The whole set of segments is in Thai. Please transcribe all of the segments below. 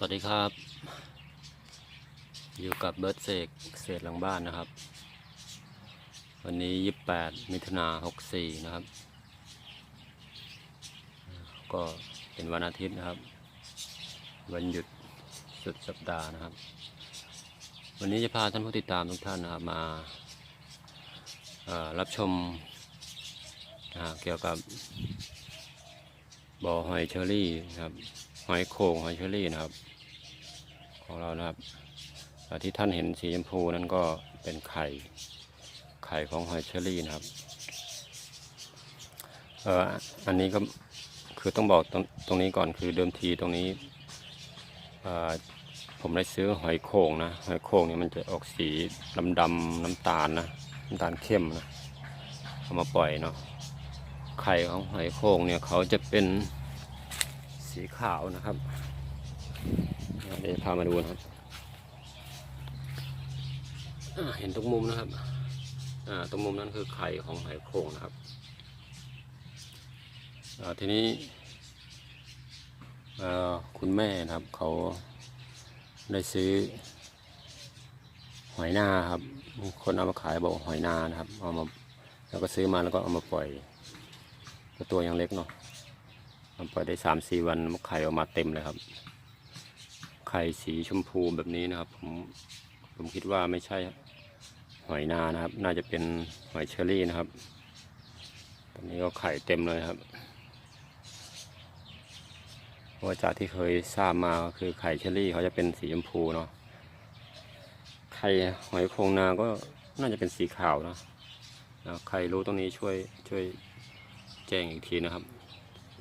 สวัสดีครับ อยู่กับเบิร์ดเสกเศษหลังบ้านนะครับ วันนี้ 28 มิถุนา64 นะครับ ก็เป็นวันอาทิตย์นะครับ วันหยุดสุดสัปดาห์นะครับ วันนี้จะพาท่านผู้ติดตามทุกท่านนะครับมารับชมเกี่ยวกับบ่อหอยเชอรี่นะครับ หอยโข่งหอยเชอรี่นะครับ ของเรานะครับอ่ที่ท่านเห็นสีชมพูนั้นก็เป็นไข่ไข่ของหอยเชอรี่นะครับเอ่ออันนี้ก็คือต้องบอกตรงตรงนี้ก่อนคือเดิมทีตรงนี้เอ่อผมได้ซื้อหอยโข่งนะหอยโข่งเนี่ยมันจะออกสีดำดำๆน้ำตาลนะน้ำตาลเข้มนะเอามาปล่อยเนาะไข่ของหอยโข่งเนี่ยเขาจะเป็น สีขาวนะครับเดี๋ยวพามาดูนะครับเห็นทุกมุมนะครับตรงมุมนั้นคือไข่ของหอยโข่งนะครับทีนี้คุณแม่นะครับเขาได้ซื้อ หอยนาครับ คนเอามาขายบอกหอยนานะครับเอามาแล้วก็ซื้อมาแล้วก็เอามาปล่อยตัวยังเล็กเนาะ ปล่อยได้สามสี่วันมันไข่ออกมาเต็มเลยครับ ไข่สีชมพูแบบนี้นะครับ ผมผมคิดว่าไม่ใช่หอยนานะครับ น่าจะเป็นหอยเชอรี่นะครับ ตอนนี้ก็ไข่เต็มเลยครับเพราะว่าจากที่เคยทราบมาคือไข่เชอรี่เขาจะเป็นสีชมพูเนาะไข่หอยโครงนาก็น่าจะเป็นสีขาวนะใครรู้ตรงนี้ช่วยช่วยแจ้งอีกทีนะครับ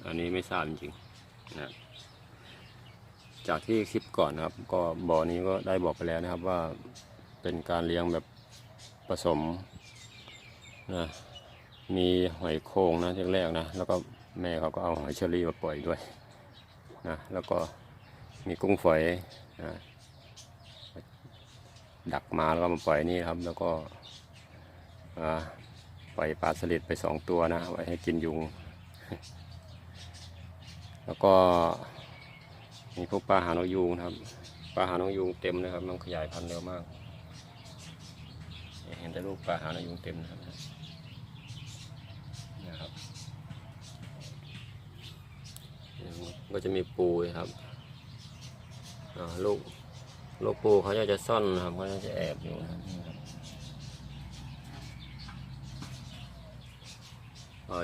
อันนี้ไม่ทราบจริงๆนะจากที่คลิปก่อนนะครับ ก็บ่อนี้ก็ได้บอกไปแล้วนะครับว่าเป็นการเลี้ยงแบบผสมนะมีหอยโครงนะแรกนะ แล้วก็แม่เขาก็เอาหอยเชอรี่มาปล่อยด้วยนะแล้วก็มีกุ้งฝอยนะดักมาแล้วก็มาปล่อยนี่ครับ แล้วก็ปล่อยปลาสลิดไปสองตัวนะไว้ให้กินยุง แล้วก็มีพวกปลาหางนกยูงครับปลาหางนกยูงเต็มเลยครับ มันขยายพันธุ์เร็วมาก เห็นแต่ลูกปลาหางนกยูงเต็มนะครับนะครับก็จะมีปูครับลูกลูกปูเขาจะจะซ่อนนะครับเขาจะแอบอยู่นะครับ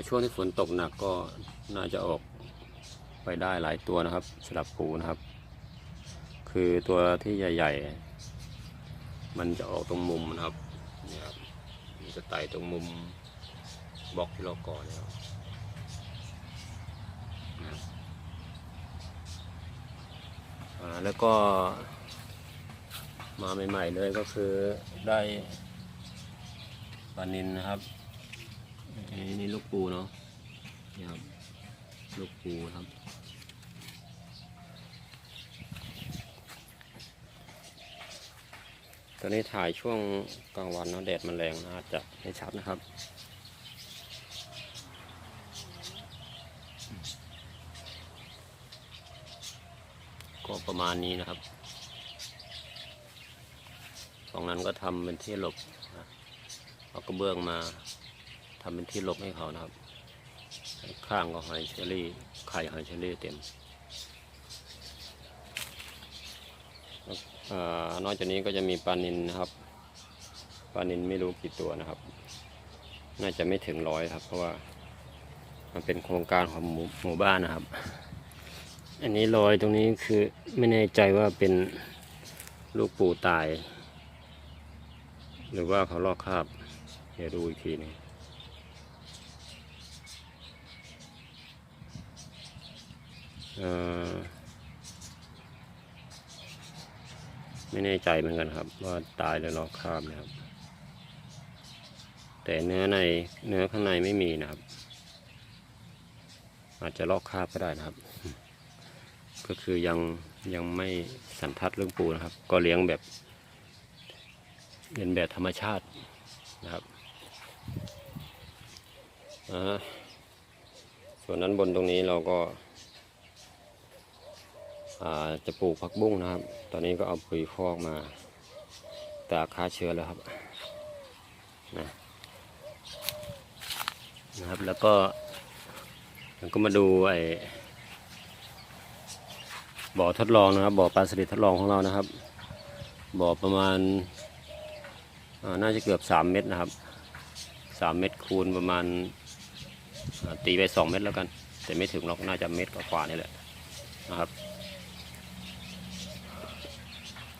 ช่วงที่ฝนตกหนักก็น่าจะออก ไปได้หลายตัวนะครับสำหรับปูนะครับ คือตัวที่ใหญ่ ๆ มันจะออกตรงมุมนะครับนี่ครับมันจะไต่ตรงมุมบล็อกที่เราก่อเนี่ยครับนะครับแล้วก็มาใหม่ๆเลยก็คือได้ปลานินนะครับอันนี้นี่ลูกปูเนาะนี่ครับลูกปูครับ ตอนนี้ถ่ายช่วงกลางวันเนะแดดมันแรงนะอาจจะไม่ชัดนะครับ ก็ประมาณนี้นะครับตรงนั้นก็ทำเป็นที่หลบนะเอากระเบื้องมาทำเป็นที่หลบให้เขานะครับ ข้างก็หอยเชอรี่ ไข่หอยเชอรี่เต็มอา นอกจากนี้ก็จะมีปลานินนะครับปลานินไม่รู้กี่ตัวนะครับ น่าจะไม่ถึงร้อยครับ เพราะว่ามันเป็นโครงการของหมู่หมู่บ้านนะครับ อันนี้รอยตรงนี้คือไม่แน่ใจว่าเป็นลูกปูตาย หรือว่าเขาลอกคราบ เดี๋ยวดูอีกทีหนึงเอ่อ ไม่แน่ใจเหมือนกันครับ ว่าตายหรือลอกคราบนะครับ แต่เนื้อในเนื้อข้างในไม่มีนะครับ อาจจะลอกคราบก็ได้นะครับ ก็คือยังยังไม่สันทัดเรื่องปูนะครับ ก็เลี้ยงแบบเรียนแบบธรรมชาตินะครับส่วนนั้นบนตรงนี้เราก็ จะปลูกผักบุ้งนะครับ ตอนนี้ก็เอาปุ๋ยคอกมาตากฆ่าเชื้อแล้วครับนะนะครับ แล้วก็แล้วก็มาดูไอ้บ่อทดลองนะครับบ่อปลาสลิดทดลองของเรานะครับ บ่อประมาณาน่าจะเกือบสามเมตรนะครับสามเมตรคูณประมาณาตีไปสองเมตรแล้วกัน แต่ไม่ถึงหรอกน่าจะเมตรกว่านี่แหละนะครับ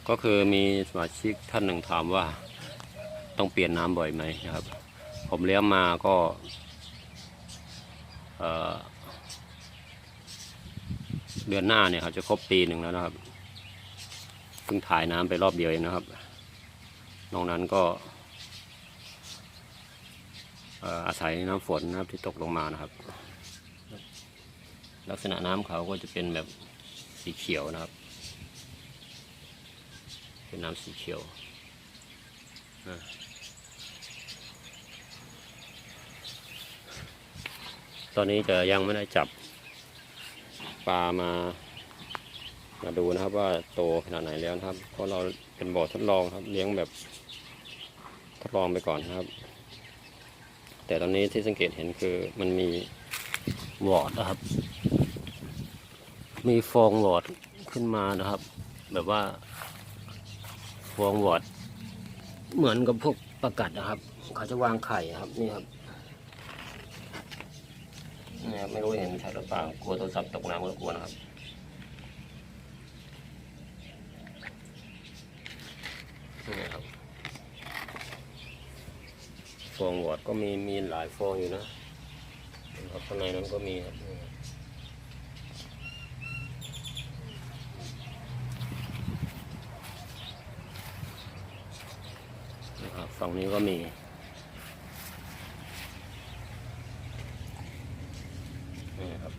ก็คือมีสมาชิกท่านหนึ่งถามว่าต้องเปลี่ยนน้ำบ่อยไหมนะครับ ผมเลี้ยงมาก็เอ่อเดือนหน้าเนี่ยครับจะครบปีหนึ่งแล้วนะครับเพิ่งถ่ายน้ำไปรอบเดียวเองนะครับ นอกนั้นก็เอ่ออาศัยน้ำฝนนะครับที่ตกลงมานะครับ ลักษณะน้ำเขาก็จะเป็นแบบสีเขียวนะครับ เป็นน้ำสีเขียวนะตอนนี้จะยังไม่ได้จับปลามา มาดูนะครับว่าโตขนาดไหนแล้วนะครับ เพราะเราเป็นบ่อทดลองครับ เลี้ยงแบบทดลองไปก่อนนะครับ แต่ตอนนี้ที่สังเกตเห็นคือมันมีวอร์ดนะครับ มีฟองวอร์ดขึ้นมานะครับ แบบว่า ฟองวอด เหมือนกับพวกประกัดนะครับ เขาจะวางไข่ครับนี่ครับนี่ครับไม่รู้เห็นชัดหรือเปล่ากลัวโทรศัพท์ตกน้ำก็กลัวนะครับนี่ครับฟองวอดก็มีมีหลายฟองอยู่นะข้างในนั้นก็มีครับ นี่ครับนะครับฝั่งนี้ก็มี นี่ครับ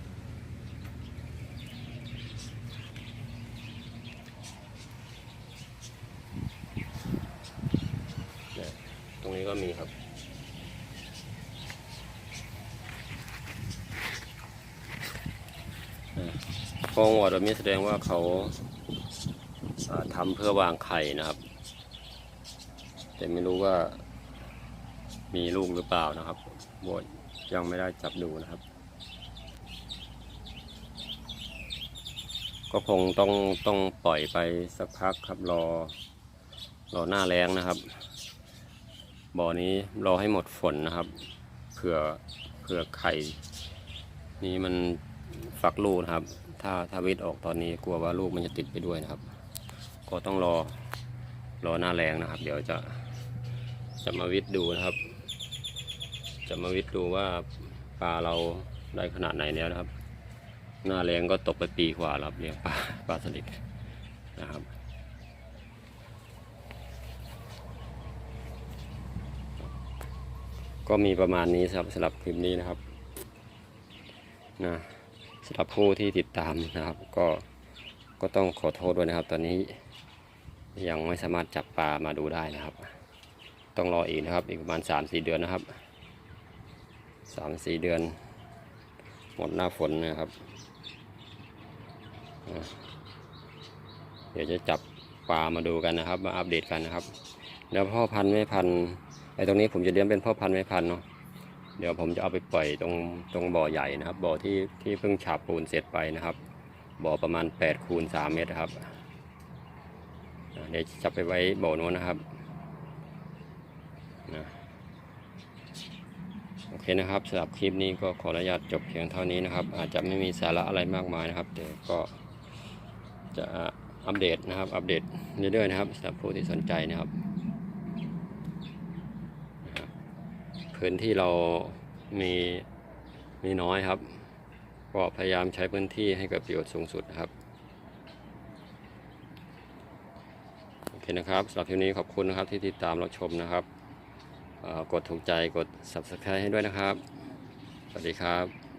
ตรงนี้ก็มีครับฟองวอร์ดแบบนี้แสดงว่าเขาทำเพื่อวางไข่นะครับ แต่ไม่รู้ว่ามีลูกหรือเปล่านะครับโบดยังไม่ได้จับดูนะครับ ก็คงต้องต้องปล่อยไปสักพักครับรอรอหน้าแรงนะครับ บ่อนี้รอให้หมดฝนนะครับเผื่อเผื่อไข่ นี้มันฟักลูกนะครับ ถ้าถ้าวิทย์ออกตอนนี้กลัวว่าลูกมันจะติดไปด้วยนะครับ ก็ต้องรอรอหน้าแรงนะครับ เดี๋ยวจะ จะมาวิทย์ดูนะครับ จะมาวิทย์ดูว่าปลาเราได้ขนาดไหนแล้วนะครับ หน้าแรงก็ตกไปปีกว่าแล้วเลี้ยงปลาปลาสลิดนะครับก็มีประมาณนี้ครับสำหรับคลิปนี้นะครับนะสำหรับผู้ที่ติดตามนะครับ ก็ก็ต้องขอโทษด้วยนะครับ ตอนนี้ยังไม่สามารถจับปลามาดูได้นะครับ ต้องรออีกนะครับ อีกประมาณสามสี่เดือนนะครับสามสี่เดือน หมดหน้าฝนนะครับ เดี๋ยวจะจับปลามาดูกันนะครับ มาอัปเดตกันนะครับ แล้วพ่อพันธุ์แม่พันธุ์ไอ้ตรงนี้ผมจะเลี้ยงเป็นพ่อพันธุ์แม่พันธุ์เนาะเดี๋ยวผมจะเอาไปปล่อยตรงตรงบ่อใหญ่นะครับ บ่อที่ที่เพิ่งฉาบปูนเสร็จไปนะครับ บ่อประมาณ8คูณ3เมตรครับ เดี๋ยวจะไปไว้บ่อโน้นนะครับ นะโอเคนะครับสำหรับคลิปนี้ก็ขออนุญาตจบเพียงเท่านี้นะครับ อาจจะไม่มีสาระอะไรมากมายนะครับ แต่ก็จะอัปเดตนะครับ อัปเดตเรื่อยๆนะครับสำหรับผู้ที่สนใจนะครับ พื้นที่เรามีมีน้อยครับ ก็พยายามใช้พื้นที่ให้เกิดประโยชน์สูงสุดนะครับโอเคนะครับสำหรับคลิปนี้ขอบคุณนะครับที่ติดตามรับชมนะครับ กดถูกใจกด subscribe ให้ด้วยนะครับ สวัสดีครับ